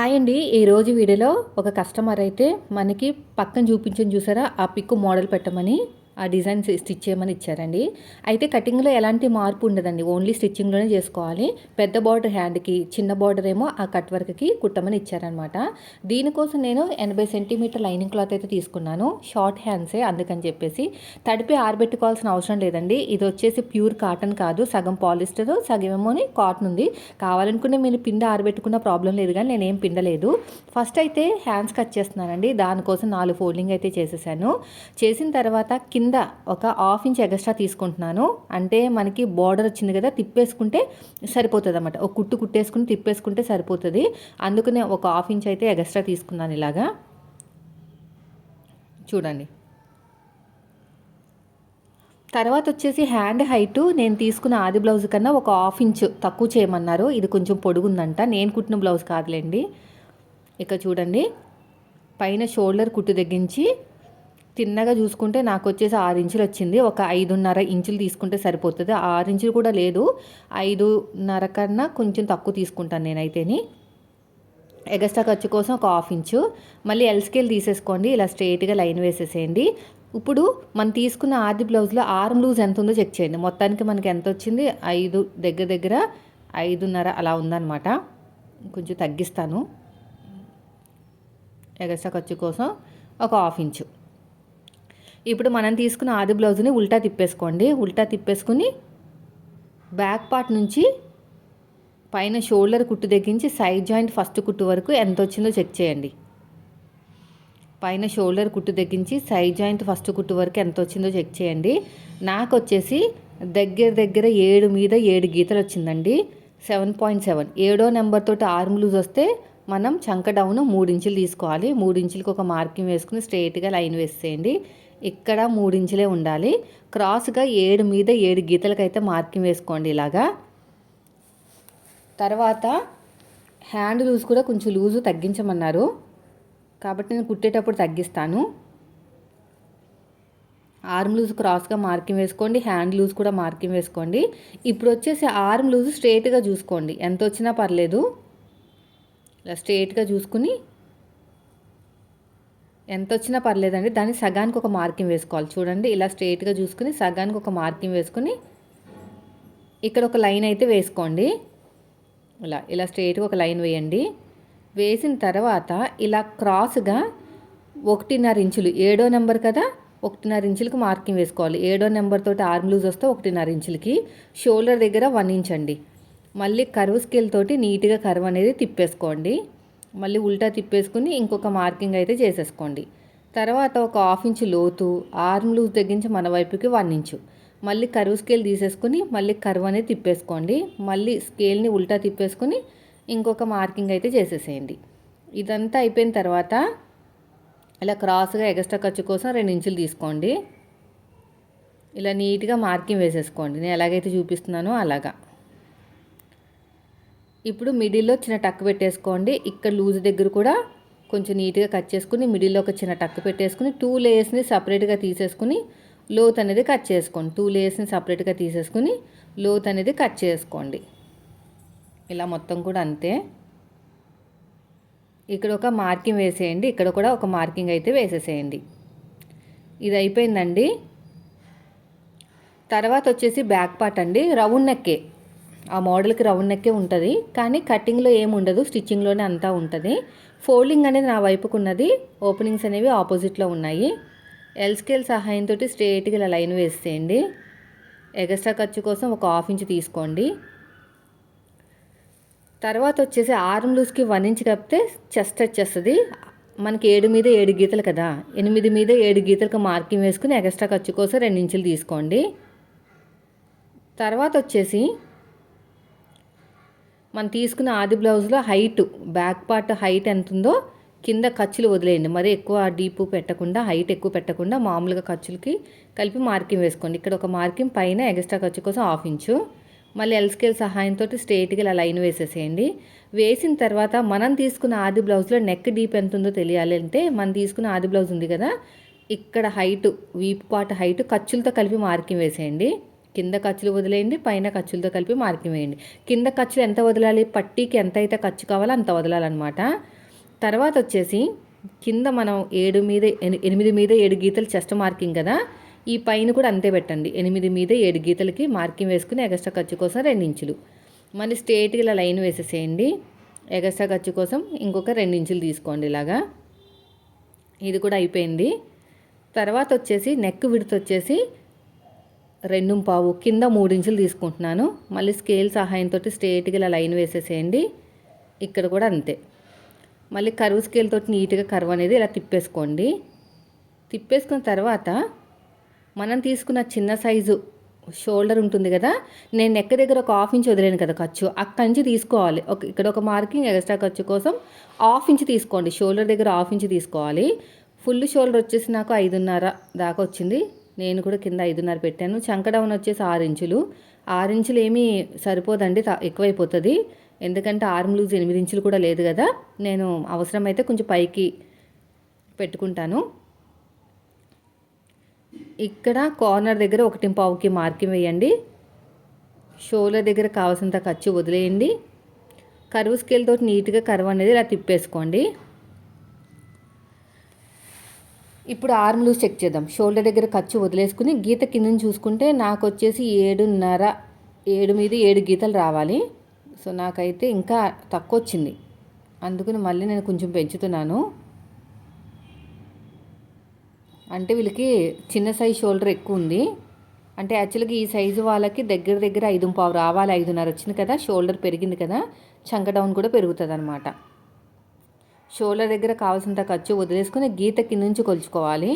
Hi అండి. ఈరోజు వీడియోలో ఒక కస్టమర్ అయితే మనకి పక్కన చూపించని చూసారా? ఆ పిక్ మోడల్ పెట్టమని. ఆ డిజైన్స్ స్టిచ్ చేయమని ఇచ్చారండి. అయితే కటింగ్లో ఎలాంటి మార్పు ఉండదండి. ఓన్లీ స్టిచ్చింగ్లోనే చేసుకోవాలి. పెద్ద బార్డర్ హ్యాండ్కి చిన్న బార్డర్ ఏమో ఆ కట్ వర్క్కి కుట్టమని ఇచ్చారనమాట దీనికోసం నేను ఎనభై సెంటీమీటర్ లైనింగ్ క్లాత్ అయితే తీసుకున్నాను. షార్ట్ హ్యాండ్సే అందుకని చెప్పేసి. తడిపి ఆరబెట్టుకోవాల్సిన అవసరం లేదండి. ఇది వచ్చేసి ప్యూర్ కాటన్ కాదు. సగం పాలిస్టర్ సగం ఏమోని కాటన్ ఉంది. కావాలనుకునే మీరు పిండి ఆరబెట్టుకున్న ప్రాబ్లం లేదు కానీ నేనేం పిండలేదు. ఫస్ట్ అయితే హ్యాండ్స్ కట్ చేస్తున్నానండి. దానికోసం నాలుగు ఫోల్డింగ్ అయితే చేసేసాను. చేసిన తర్వాత కింద కింద ఒక హాఫ్ ఇంచ్ ఎక్స్ట్రా తీసుకుంటున్నాను. అంటే మనకి బార్డర్ వచ్చింది కదా తిప్పేసుకుంటే సరిపోతుంది అనమాట ఒక కుట్టు కుట్టేసుకుని తిప్పేసుకుంటే సరిపోతుంది. అందుకనే ఒక హాఫ్ ఇంచ్ అయితే ఎగస్ట్రా తీసుకున్నాను ఇలాగా. చూడండి. తర్వాత వచ్చేసి హ్యాండ్ హైట్ నేను తీసుకున్న ఆది బ్లౌజ్ కన్నా ఒక హాఫ్ ఇంచ్ తక్కువ చేయమన్నారు. ఇది కొంచెం పొడుగుందంట. నేను కుట్టిన బ్లౌజ్ కాదులేండి. ఇక చూడండి. పైన షోల్డర్ కుట్టు తగ్గించి తిన్నగా చూసుకుంటే నాకు వచ్చేసి ఆరు ఇంచులు వచ్చింది. ఒక ఐదున్నర ఇంచులు తీసుకుంటే సరిపోతుంది. ఆరు ఇంచులు కూడా లేదు. ఐదున్నర కన్నా కొంచెం తక్కువ తీసుకుంటాను నేనైతేని. ఎగస్ట్రా ఖర్చు కోసం ఒక హాఫ్ ఇంచు. మళ్ళీ ఎల్ స్కేల్ తీసేసుకోండి. ఇలా స్ట్రైట్గా లైన్ వేసేసేయండి. ఇప్పుడు మనం తీసుకున్న ఆది బ్లౌజ్లో ఆర్మ్ లూజ్ ఎంత ఉందో చెక్ చేయండి. మొత్తానికి మనకి ఎంత వచ్చింది? ఐదు దగ్గర దగ్గర ఐదున్నర అలా ఉందన్నమాట. కొంచెం తగ్గిస్తాను. ఎగస్ట్రా ఖర్చు కోసం ఒక హాఫ్ ఇంచు. ఇప్పుడు మనం తీసుకున్న ఆది బ్లౌజ్ని ఉల్టా తిప్పేసుకోండి. ఉల్టా తిప్పేసుకుని బ్యాక్ పార్ట్ నుంచి పైన షోల్డర్ కుట్టు తగ్గించి సైడ్ జాయింట్ ఫస్ట్ కుట్టు వరకు ఎంత వచ్చిందో చెక్ చేయండి. పైన షోల్డర్ కుట్టు తగ్గించి సైడ్ జాయింట్ ఫస్ట్ కుట్టు వరకు ఎంత వచ్చిందో చెక్ చేయండి. నాకు వచ్చేసి దగ్గర దగ్గర ఏడు మీద ఏడు గీతలు వచ్చిందండి. Seven point seven. ఏడో నెంబర్ తోటి ఆర్మ్ లూజ్ వస్తే మనం చంక డౌన్ మూడించులు తీసుకోవాలి. మూడు ఒక మార్కింగ్ వేసుకుని స్ట్రైట్గా లైన్ వేసేయండి. ఇక్కడ మూడించులే ఉండాలి. క్రాస్గా ఏడు మీద ఏడు గీతలకైతే మార్కింగ్ వేసుకోండి ఇలాగా. తర్వాత హ్యాండ్ లూజ్ కూడా కొంచెం లూజు తగ్గించమన్నారు. కాబట్టి నేను కుట్టేటప్పుడు తగ్గిస్తాను. ఆర్మ్ లూజ్ క్రాస్గా మార్కింగ్ వేసుకోండి. హ్యాండ్ లూజ్ కూడా మార్కింగ్ వేసుకోండి. ఇప్పుడు వచ్చేసి ఆర్మ్ లూజ్ స్ట్రేట్గా చూసుకోండి. ఎంత వచ్చినా పర్లేదు. ఇలా స్ట్రేట్గా చూసుకుని ఎంత వచ్చినా పర్లేదండి. దాన్ని సగానికి ఒక మార్కింగ్ వేసుకోవాలి. చూడండి ఇలా స్ట్రైట్గా చూసుకుని సగానికి ఒక మార్కింగ్ వేసుకుని ఇక్కడ ఒక లైన్ అయితే వేసుకోండి. ఇలా ఇలా స్ట్రేట్గా ఒక లైన్ వేయండి. వేసిన తర్వాత ఇలా క్రాస్గా ఒకటిన్నర ఇంచులు ఏడో నెంబర్ కదా ఒకటిన్నర ఇంచులకి మార్కింగ్ వేసుకోవాలి. ఏడో నెంబర్ తోటి ఆర్మ్ లూజ్ వస్తే ఒకటిన్నర ఇంచులకి. షోల్డర్ దగ్గర వన్ ఇంచ్ అండి. మళ్ళీ కర్వ్ స్కేల్ తోటి నీట్గా కర్వ్ అనేది తిప్పేసుకోండి. మళ్ళీ ఉల్టా తిప్పేసుకుని ఇంకొక మార్కింగ్ అయితే చేసేసుకోండి. తర్వాత ఒక హాఫ్ ఇంచు లోతు ఆర్మ్ లూజ్ తగ్గించి మన వైపుకి వన్ ఇంచు. మళ్ళీ కరువు స్కేల్ తీసేసుకుని మళ్ళీ కరువు అనేది తిప్పేసుకోండి. మళ్ళీ స్కేల్ని ఉల్టా తిప్పేసుకుని ఇంకొక మార్కింగ్ అయితే చేసేసేయండి. ఇదంతా అయిపోయిన తర్వాత ఇలా క్రాస్గా ఎగస్ట్రా ఖర్చు కోసం రెండు ఇంచులు తీసుకోండి. ఇలా నీట్గా మార్కింగ్ వేసేసుకోండి. నేను ఎలాగైతే చూపిస్తున్నానో అలాగా. ఇప్పుడు మిడిల్లో చిన్న టక్ పెట్టేసుకోండి. ఇక్కడ లూజ్ దగ్గర కూడా కొంచెం నీట్గా కట్ చేసుకుని మిడిల్లో ఒక చిన్న టక్ పెట్టేసుకుని టూ లేయర్స్ని సపరేట్గా తీసేసుకుని లోత్ అనేది కట్ చేసుకోండి. టూ లేయర్స్ని సపరేట్గా తీసేసుకుని లోత్ అనేది కట్ చేసుకోండి. ఇలా మొత్తం కూడా అంతే. ఇక్కడ ఒక మార్కింగ్ వేసేయండి. ఇక్కడ కూడా ఒక మార్కింగ్ అయితే వేసేసేయండి. ఇది అయిపోయిందండి. తర్వాత వచ్చేసి బ్యాక్ పార్ట్ అండి. రౌండ్ నెక్కే. ఆ మోడల్కి రౌండ్ నెక్కే ఉంటుంది. కానీ కటింగ్లో ఏమి ఉండదు. స్టిచ్చింగ్లోనే అంతా ఉంటుంది. ఫోల్డింగ్ అనేది నా వైపుకు ఉన్నది ఓపెనింగ్స్ అనేవి ఆపోజిట్లో ఉన్నాయి. ఎల్ స్కేల్ సహాయంతో స్ట్రేట్గా ఇలా లైన్ వేసేయండి. ఎగస్ట్రా ఖర్చు కోసం ఒక హాఫ్ ఇంచ్ తీసుకోండి. తర్వాత వచ్చేసి ఆర్మ్ లూజ్కి వన్ ఇంచ్ కప్పితే చెస్ట్ వచ్చేస్తుంది మనకి ఏడు మీద ఏడు గీతలు కదా. ఎనిమిది మీద ఏడు గీతలకు మార్కింగ్ వేసుకుని ఎగస్ట్రా ఖర్చు కోసం రెండు ఇంచులు తీసుకోండి. తర్వాత వచ్చేసి మనం తీసుకున్న ఆది బ్లౌజ్లో హైట్ బ్యాక్ పార్ట్ హైట్ ఎంత ఉందో కింద ఖర్చులు వదిలేయండి. మరీ ఎక్కువ డీపు పెట్టకుండా హైట్ ఎక్కువ పెట్టకుండా మామూలుగా ఖర్చులకి కలిపి మార్కింగ్ వేసుకోండి. ఇక్కడ ఒక మార్కింగ్ పైన ఎక్స్ట్రా ఖర్చు కోసం హాఫ్ ఇంచు మళ్ళీ ఎల్ స్కేల్ సహాయంతో స్ట్రేట్గా ఇలా లైన్ వేసేసేయండి. వేసిన తర్వాత మనం తీసుకున్న ఆది బ్లౌజ్లో నెక్ డీప్ ఎంత ఉందో తెలియాలి అంటే మనం తీసుకున్న ఆది బ్లౌజ్ ఉంది కదా ఇక్కడ హైట్ వీపు పాట హైట్ ఖర్చులతో కలిపి మార్కింగ్ వేసేయండి. కింద ఖర్చులు వదిలేయండి పైన ఖర్చులతో కలిపి మార్కింగ్ వేయండి. కింద ఖర్చులు ఎంత వదలాలి? పట్టీకి ఎంత అయితే ఖర్చు కావాలో అంత వదలాలన్నమాట. తర్వాత వచ్చేసి కింద మనం ఏడు మీద ఎనిమిది మీద ఏడు గీతలు చెస్ట్ మార్కింగ్ కదా? ఈ పైన కూడా అంతే పెట్టండి. ఎనిమిది మీద ఏడు గీతలకి మార్కింగ్ వేసుకుని ఎగస్ట్రా ఖర్చు కోసం రెండు ఇంచులు మళ్ళీ స్ట్రేట్గా ఇలా లైన్ వేసేసేయండి. ఎగస్ట్రా ఖర్చు కోసం ఇంకొక రెండు ఇంచులు తీసుకోండి ఇలాగా. ఇది కూడా అయిపోయింది. తర్వాత వచ్చేసి నెక్ విడత వచ్చేసి రెండు పావు కింద మూడు ఇంచులు తీసుకుంటున్నాను. మళ్ళీ స్కేల్ సహాయంతో స్ట్రేట్గా ఇలా లైన్ వేసేసేయండి. ఇక్కడ కూడా అంతే. మళ్ళీ కరువు స్కేల్తో నీట్గా కరువు అనేది ఇలా తిప్పేసుకోండి. తిప్పేసుకున్న తర్వాత మనం తీసుకున్న చిన్న సైజు షోల్డర్ ఉంటుంది కదా నేను నెక్క దగ్గర ఒక హాఫ్ ఇంచ్ వదిలేను కదా ఖర్చు అక్కడి నుంచి తీసుకోవాలి. ఒక ఇక్కడ ఒక మార్కింగ్ ఎక్స్ట్రా ఖర్చు కోసం హాఫ్ ఇంచ్ తీసుకోండి. షోల్డర్ దగ్గర హాఫ్ ఇంచ్ తీసుకోవాలి. ఫుల్ షోల్డర్ వచ్చేసి నాకు ఐదున్నర దాకా వచ్చింది. నేను కూడా కింద ఐదున్నర పెట్టాను. చంక డౌన్ వచ్చేసి ఆరు ఇంచులు. ఆరు ఇంచులు ఏమీ సరిపోదండి ఎక్కువైపోతుంది. ఎందుకంటే ఆర్మ్ లూజ్ ఎనిమిది ఇంచులు కూడా లేదు కదా. నేను అవసరమైతే కొంచెం పైకి పెట్టుకుంటాను. ఇక్కడ కార్నర్ దగ్గర ఒకటి పావుకి మార్కింగ్ వేయండి. షోల్డర్ దగ్గర కావాల్సినంత ఖర్చు వదిలేయండి. కరువు స్కేల్ తోటి నీట్గా కరువు అనేది ఇలా తిప్పేసుకోండి. ఇప్పుడు ఆర్మ్ లూజ్ చెక్ చేద్దాం. షోల్డర్ దగ్గర ఖర్చు వదిలేసుకుని గీత కింద చూసుకుంటే నాకు వచ్చేసి ఏడున్నర ఏడు మీద ఏడు గీతలు రావాలి. సో నాకైతే ఇంకా తక్కువ వచ్చింది అందుకని మళ్ళీ నేను కొంచెం పెంచుతున్నాను. అంటే వీళ్ళకి చిన్న సైజ్ షోల్డర్ ఎక్కువ ఉంది. అంటే యాక్చువల్గా ఈ సైజు వాళ్ళకి దగ్గర దగ్గర ఐదు పావు రావాలి ఐదున్నర వచ్చింది కదా షోల్డర్ పెరిగింది కదా చంక డౌన్ కూడా పెరుగుతుంది అనమాట షోల్డర్ దగ్గర కావాల్సినంత ఖర్చు వదిలేసుకుని గీత కింద నుంచి కొలుచుకోవాలి.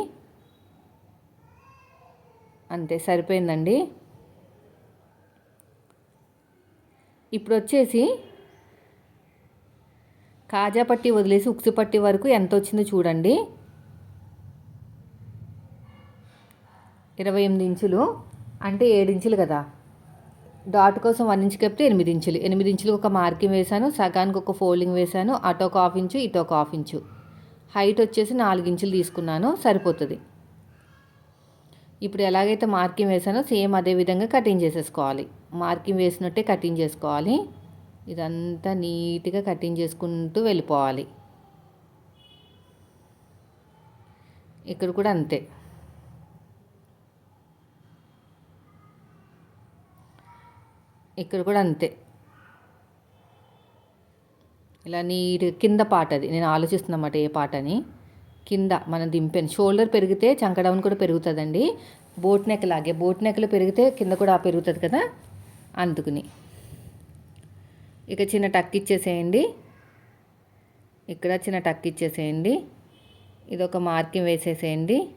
అంతే సరిపోయిందండి. ఇప్పుడు వచ్చేసి కాజా పట్టి వదిలేసి ఉక్సు పట్టి వరకు ఎంత వచ్చిందో చూడండి. ఇరవై ఎనిమిది ఇంచులు అంటే ఏడు ఇంచులు కదా. డాట్ కోసం వన్ ఇంచ్ కప్పితే ఎనిమిది ఇంచులు. ఎనిమిది ఇంచులు ఒక మార్కింగ్ వేశాను సగానికి ఒక ఫోల్డింగ్ వేశాను అటు ఒక హాఫ్ ఇంచు ఇటు ఒక హాఫ్ ఇంచు. హైట్ వచ్చేసి నాలుగు ఇంచులు తీసుకున్నాను సరిపోతుంది. ఇప్పుడు ఎలాగైతే మార్కింగ్ వేసానో సేమ్ అదే విధంగా కటింగ్ చేసేసుకోవాలి. మార్కింగ్ వేసినట్టే కటింగ్ చేసుకోవాలి. ఇదంతా నీట్గా కటింగ్ చేసుకుంటూ వెళ్ళిపోవాలి. ఇక్కడ కూడా అంతే. ఇక్కడ కూడా అంతే. ఇలా నీరు కింద పాట అది. నేను ఆలోచిస్తున్నమాట ఏ పాట అని కింద మనం దింపాను. షోల్డర్ పెరిగితే చంకడౌన్ కూడా పెరుగుతుందండి. బోట్ నెక్ లాగే. బోట్ నెక్లు పెరిగితే కింద కూడా పెరుగుతుంది కదా? అందుకుని. ఇక చిన్న టక్ ఇచ్చేసేయండి. ఇక్కడ చిన్న టక్ ఇచ్చేసేయండి. ఇది ఒక మార్కింగ్ వేసేసేయండి.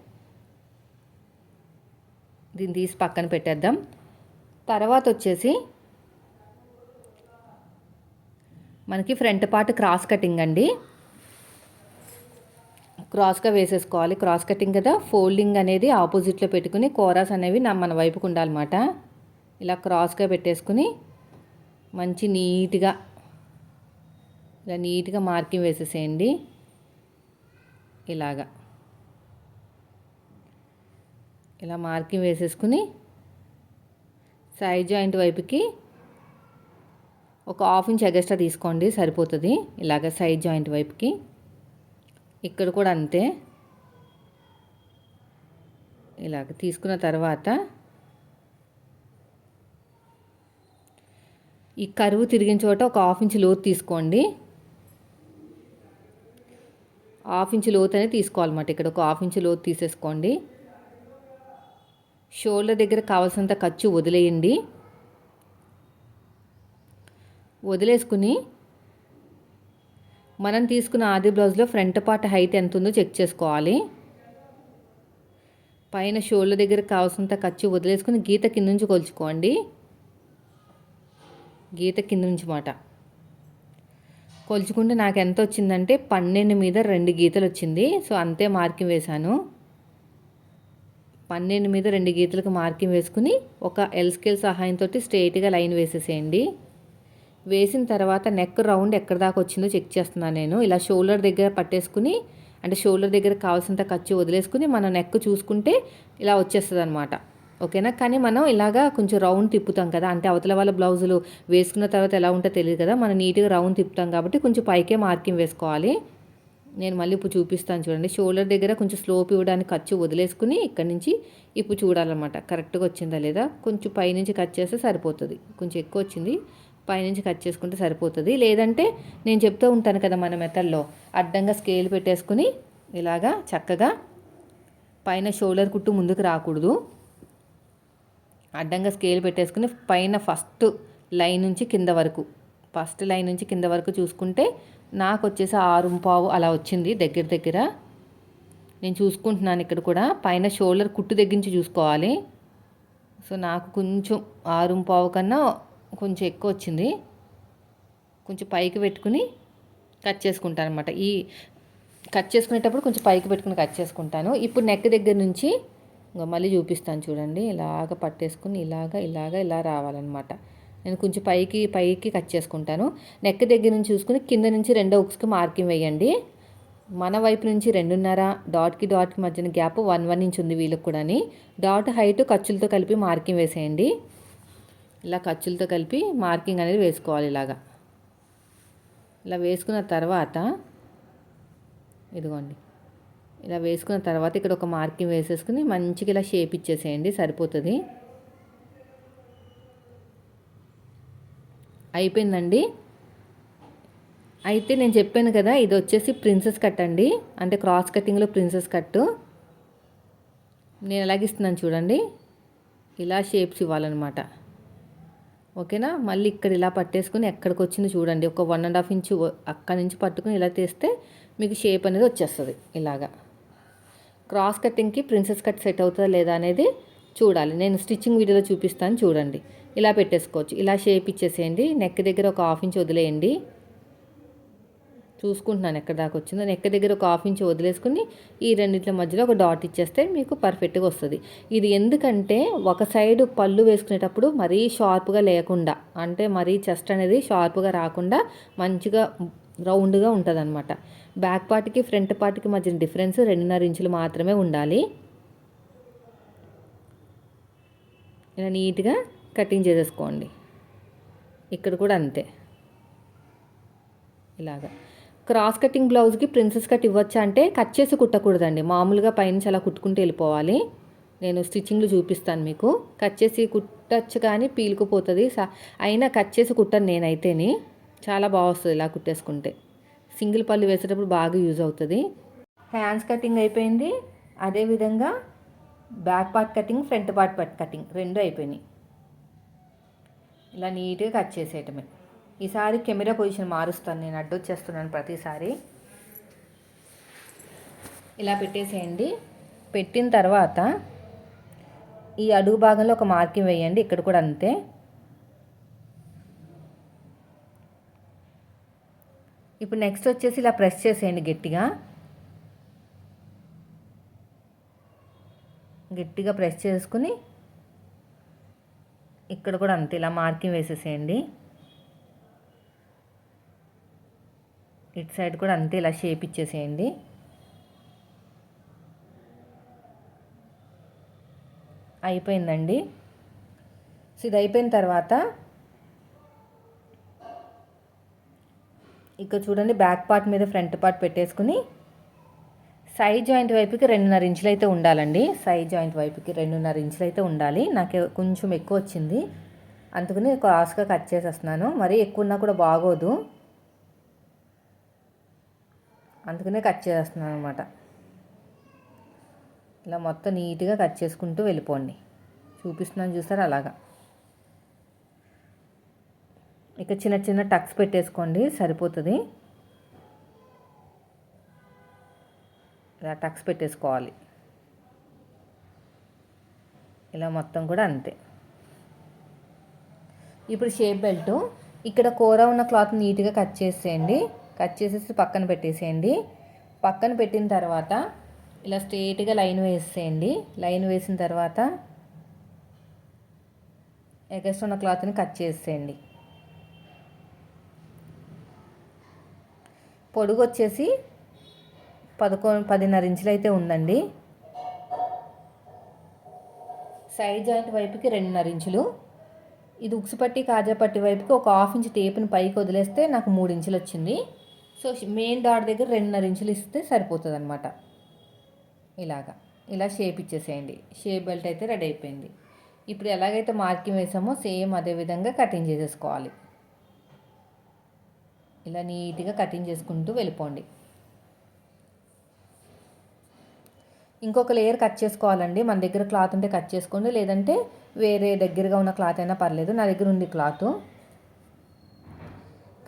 దీన్ని తీసి పక్కన పెట్టేద్దాం. తర్వాత వచ్చేసి మనకి ఫ్రంట్ పార్ట్ క్రాస్ కటింగ్ అండి. క్రాస్గా వేసేసుకోవాలి. క్రాస్ కటింగ్ కదా. ఫోల్డింగ్ అనేది ఆపోజిట్లో పెట్టుకుని కోరాస్ అనేవి మన వైపుకు ఉండాలన్నమాట. ఇలా క్రాస్గా పెట్టేసుకుని మంచి నీట్గా ఇలా నీట్గా మార్కింగ్ వేసేసేయండి. ఇలాగా. ఇలా మార్కింగ్ వేసేసుకుని సైడ్ జాయింట్ వైపుకి ఒక హాఫ్ ఇంచ్ ఎగస్ట్రా తీసుకోండి సరిపోతుంది. ఇలాగ సైడ్ జాయింట్ వైపుకి. ఇక్కడ కూడా అంతే. ఇలాగ తీసుకున్న తర్వాత ఈ కరువు తిరిగిన చోట ఒక హాఫ్ ఇంచ్ లోతు తీసుకోండి. హాఫ్ ఇంచ్ లోతు అనేది తీసుకోవాలన్నమాట. ఇక్కడ ఒక హాఫ్ ఇంచ్ లోతు తీసేసుకోండి. షోల్డర్ దగ్గర కావాల్సినంత ఖర్చు వదిలేయండి. వదిలేసుకుని మనం తీసుకున్న ఆది బ్లౌజ్లో ఫ్రంట్ పార్ట్ హైట్ ఎంత ఉందో చెక్ చేసుకోవాలి. పైన షోల్డర్ దగ్గర కావాల్సినంత ఖర్చు వదిలేసుకుని గీత కింద నుంచి కొలుచుకోండి. గీత కింద నుంచి మాట. కొలుచుకుంటే నాకు ఎంత వచ్చిందంటే పన్నెండు మీద రెండు గీతలు వచ్చింది. సో అంతే మార్కింగ్ వేశాను. పన్నెండు మీద రెండు గీతలకు మార్కింగ్ వేసుకుని ఒక ఎల్ స్కేల్ సహాయంతో స్ట్రైట్గా లైన్ వేసేసేయండి. వేసిన తర్వాత నెక్ రౌండ్ ఎక్కడ దాకా వచ్చిందో చెక్ చేస్తున్నాను నేను. ఇలా షోల్డర్ దగ్గర పట్టేసుకుని అంటే షోల్డర్ దగ్గర కావాల్సినంత ఖర్చు వదిలేసుకుని మన నెక్ చూసుకుంటే ఇలా వచ్చేస్తుంది అనమాట ఓకేనా? కానీ మనం ఇలాగా కొంచెం రౌండ్ తిప్పుతాం కదా అంటే అవతల వాళ్ళ బ్లౌజులు వేసుకున్న తర్వాత ఎలా ఉంటుందో తెలియదు కదా మనం నీట్గా రౌండ్ తిప్పుతాం కాబట్టి కొంచెం పైకే మార్కింగ్ వేసుకోవాలి. నేను మళ్ళీ ఇప్పుడు చూపిస్తాను చూడండి. షోల్డర్ దగ్గర కొంచెం స్లోప్ ఇవ్వడానికి ఖర్చు వదిలేసుకుని ఇక్కడ నుంచి ఇప్పుడు చూడాలన్నమాట. కరెక్ట్గా వచ్చిందా లేదా? కొంచెం పైనుంచి కట్ చేస్తే సరిపోతుంది. కొంచెం ఎక్కువ వచ్చింది. పైనుంచి కట్ చేసుకుంటే సరిపోతుంది. లేదంటే నేను చెప్తూ ఉంటాను కదా మన మెథడ్లో అడ్డంగా స్కేల్ పెట్టేసుకుని ఇలాగా చక్కగా పైన షోల్డర్ కుట్టు ముందుకు రాకూడదు. అడ్డంగా స్కేల్ పెట్టేసుకుని పైన ఫస్ట్ లైన్ నుంచి కింద వరకు ఫస్ట్ లైన్ నుంచి కింద వరకు చూసుకుంటే నాకు వచ్చేసి ఆరు పావు అలా వచ్చింది దగ్గర దగ్గర. నేను చూసుకుంటున్నాను ఇక్కడ కూడా పైన షోల్డర్ కుట్టు దగ్గర నుంచి చూసుకోవాలి. సో నాకు కొంచెం ఆరు పావు కన్నా కొంచెం ఎక్కువ వచ్చింది. కొంచెం పైకి పెట్టుకుని కట్ చేసుకుంటాను అనమాట ఈ కట్ చేసుకునేటప్పుడు కొంచెం పైకి పెట్టుకుని కట్ చేసుకుంటాను. ఇప్పుడు నెక్ దగ్గర నుంచి మళ్ళీ చూపిస్తాను చూడండి. ఇలాగ పట్టేసుకుని ఇలాగ ఇలాగ ఇలా రావాలన్నమాట. నేను కొంచెం పైకి పైకి కట్ చేసుకుంటాను. నెక్ దగ్గర నుంచి చూసుకుని కింద నుంచి రెండో ఉక్స్కి మార్కింగ్ వేయండి. మన వైపు నుంచి రెండున్నర డాట్కి డాట్కి మధ్యన గ్యాప్ వన్ వన్ ఇంచ్ ఉంది వీళ్ళకి కూడా డాట్ హైట్ ఖర్చులతో కలిపి మార్కింగ్ వేసేయండి. ఇలా ఖర్చులతో కలిపి మార్కింగ్ అనేది వేసుకోవాలి ఇలాగా. ఇలా వేసుకున్న తర్వాత ఇదిగోండి. ఇలా వేసుకున్న తర్వాత ఇక్కడ ఒక మార్కింగ్ వేసేసుకుని మంచిగా ఇలా షేప్ ఇచ్చేసేయండి సరిపోతుంది. అయిపోయిందండి? అయితే నేను చెప్పాను కదా ఇది వచ్చేసి ప్రిన్సెస్ కట్ అండి. అంటే క్రాస్ కటింగ్లో ప్రిన్సెస్ కట్టు. నేను ఎలాగిస్తున్నాను చూడండి. ఇలా షేప్స్ ఇవ్వాలన్నమాట. ఓకేనా? మళ్ళీ ఇక్కడ ఇలా పట్టేసుకుని ఎక్కడికి వచ్చింది చూడండి. ఒక వన్ అండ్ హాఫ్ ఇంచు అక్కడి నుంచి పట్టుకుని ఇలా తీస్తే మీకు షేప్ అనేది వచ్చేస్తుంది ఇలాగా. క్రాస్ కటింగ్కి ప్రిన్సెస్ కట్ సెట్ అవుతుందా లేదా అనేది చూడాలి. నేను స్టిచ్చింగ్ వీడియోలో చూపిస్తాను చూడండి. ఇలా పెట్టేసుకోవచ్చు. ఇలా షేప్ ఇచ్చేసేయండి. నెక్ దగ్గర ఒక హాఫ్ ఇంచ్ వదిలేయండి. చూసుకుంటున్నాను ఎక్కడ దాకా వచ్చిందో. ఎక్క దగ్గర ఒక హాఫ్ ఇంచ్ వదిలేసుకుని ఈ రెండింటి మధ్యలో ఒక డాట్ ఇచ్చేస్తే మీకు పర్ఫెక్ట్గా వస్తుంది. ఇది ఎందుకంటే ఒక సైడ్ పళ్ళు వేసుకునేటప్పుడు మరీ షార్ప్గా లేకుండా అంటే మరీ చెస్ట్ అనేది షార్ప్గా రాకుండా మంచిగా రౌండ్గా ఉంటుంది అనమాట బ్యాక్ పార్ట్కి ఫ్రంట్ పార్ట్కి మధ్య డిఫరెన్స్ రెండున్నర ఇంచులు మాత్రమే ఉండాలి. ఇలా నీట్గా కటింగ్ చేసేసుకోండి. ఇక్కడ కూడా అంతే. ఇలాగా. క్రాస్ కటింగ్ బ్లౌజ్కి ప్రిన్సెస్ కట్ ఇవ్వచ్చా అంటే కట్ చేసి కుట్టకూడదండి. మామూలుగా పైనుంచి అలా కుట్టుకుంటూ వెళ్ళిపోవాలి. నేను స్టిచ్చింగ్లు చూపిస్తాను మీకు. కట్ చేసి కుట్టచ్చు కానీ పీలుకుపోతుంది. అయినా కట్ చేసి కుట్టను నేనైతేని చాలా బాగా వస్తుంది ఇలా కుట్టేసుకుంటే. సింగిల్ పళ్ళు వేసేటప్పుడు బాగా యూజ్ అవుతుంది. హ్యాండ్స్ కటింగ్ అయిపోయింది. అదేవిధంగా back part cutting front part part cutting రెండు అయిపోయినాయి. ఇలా నీట్గా కట్ చేసేయటమే. ఈసారి కెమెరా పొజిషన్ మారుస్తాను నేను అడ్డు వచ్చేస్తున్నాను ప్రతిసారి. ఇలా పెట్టేసేయండి. పెట్టిన తర్వాత ఈ అడుగు భాగంలో ఒక మార్కింగ్ వేయండి ఇక్కడ కూడా అంతే. ఇప్పుడు నెక్స్ట్ వచ్చేసి ఇలా ప్రెస్ చేసేయండి గట్టిగా. గట్టిగా ప్రెస్ చేసుకుని ఇక్కడ కూడా అంతే ఇలా మార్కింగ్ వేసేసేయండి. ఇటు సైడ్ కూడా అంతే ఇలా షేప్ ఇచ్చేసేయండి. అయిపోయిందండి. సో ఇది అయిపోయిన తర్వాత ఇక్కడ చూడండి బ్యాక్ పార్ట్ మీద ఫ్రంట్ పార్ట్ పెట్టేసుకుని సైడ్ జాయింట్ వైపుకి రెండున్నర ఇంచులు అయితే ఉండాలండి. సైడ్ జాయింట్ వైపుకి రెండున్నర ఇంచులు అయితే ఉండాలి. నాకు కొంచెం ఎక్కువ వచ్చింది. అందుకని క్రాస్గా కట్ చేసేస్తున్నాను. మరీ ఎక్కువ ఉన్నా కూడా బాగోదు. అందుకనే కట్ చేస్తున్నాను అనమాట ఇలా మొత్తం నీట్గా కట్ చేసుకుంటూ వెళ్ళిపోండి. చూపిస్తున్నాను చూసారు అలాగా. ఇక చిన్న చిన్న టక్స్ పెట్టేసుకోండి సరిపోతుంది. ఇలా టక్స్ పెట్టేసుకోవాలి. ఇలా మొత్తం కూడా అంతే. ఇప్పుడు షేప్ బెల్ట్ ఇక్కడ కూర ఉన్న క్లాత్ నీట్గా కట్ చేసేయండి. కట్ చేసేసి పక్కన పెట్టేసేయండి. పక్కన పెట్టిన తర్వాత ఇలా స్ట్రేట్గా లైన్ వేసేయండి. లైన్ వేసిన తర్వాత ఎగస్ట్ ఉన్న క్లాత్ని కట్ చేసేయండి. పొడుగు వచ్చేసి పదకొ పదిన్నర ఇంచులు అయితే ఉందండి. సైడ్ జాయింట్ వైపుకి రెండున్నర ఇంచులు. ఇది ఉక్సుపట్టి కాజాపట్టి వైపుకి ఒక హాఫ్ ఇంచ్ టేప్ని పైకి వదిలేస్తే నాకు మూడు ఇంచులు వచ్చింది. సో మెయిన్ డాట్ దగ్గర రెండున్నర ఇంచులు ఇస్తే సరిపోతుంది అనమాట ఇలాగా. ఇలా షేప్ ఇచ్చేసేయండి. షేప్ బెల్ట్ అయితే రెడీ అయిపోయింది. ఇప్పుడు ఎలాగైతే మార్కింగ్ వేసామో సేమ్ అదే విధంగా కటింగ్ చేసేసుకోవాలి. ఇలా నీట్గా కటింగ్ చేసుకుంటూ వెళ్ళిపోండి. ఇంకొక లేయర్ కట్ చేసుకోవాలండి. మన దగ్గర క్లాత్ ఉంటే కట్ చేసుకోండి. లేదంటే వేరే దగ్గరగా ఉన్న క్లాత్ అయినా పర్లేదు. నా దగ్గర ఉంది క్లాత్.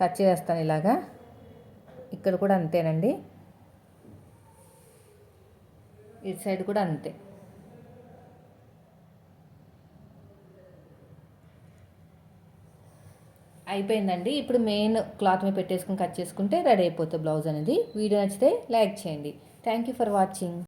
కట్ చేస్తాను ఇలాగా. ఇక్కడ కూడా అంతేనండి. ఇటు సైడ్ కూడా అంతే. అయిపోయిందండి. ఇప్పుడు మెయిన్ క్లాత్ మీద పెట్టేసుకుని కట్ చేసుకుంటే రెడీ అయిపోతుంది బ్లౌజ్ అనేది. వీడియో నచ్చితే లైక్ చేయండి. Thank you for watching.